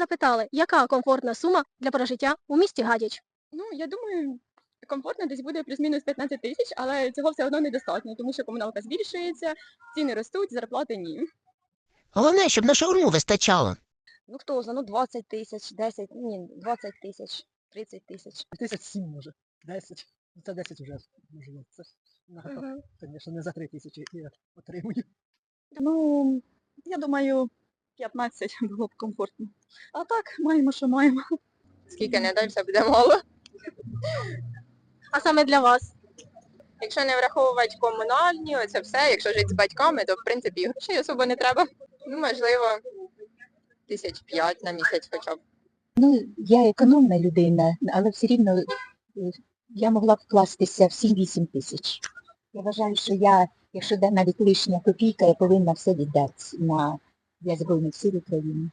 запитали, яка комфортна сума для прожиття у місті Гадяч. Ну, я думаю, комфортно десь буде плюс-мінус 15 тисяч, але цього все одно недостатньо, тому що комуналка збільшується, ціни ростуть, зарплати ні. Головне, щоб на шаурму вистачало. Ну хто знає, ну 20 тисяч, 10, ні, 20 тисяч, 30 тисяч. Тисяч сім може, 10. Ну, Це 10 вже можливо. Це ж нагадав, звісно, не за 3 тисячі я отримую. Ну, я думаю, 15 було б комфортно. А так, маємо, що маємо. Скільки не дай, все буде мало. А саме для вас? Якщо не враховувати комунальні, оце все, якщо жити з батьками, то в принципі і грошей особо не треба. Ну, можливо, тисяч п'ять на місяць хоча б. Ну, я економна людина, але все рівно е, я могла б вкластися в 7-8 тисяч. Я вважаю, що я, якщо де навіть лишня копійка, я повинна все віддати на the agreement city to you.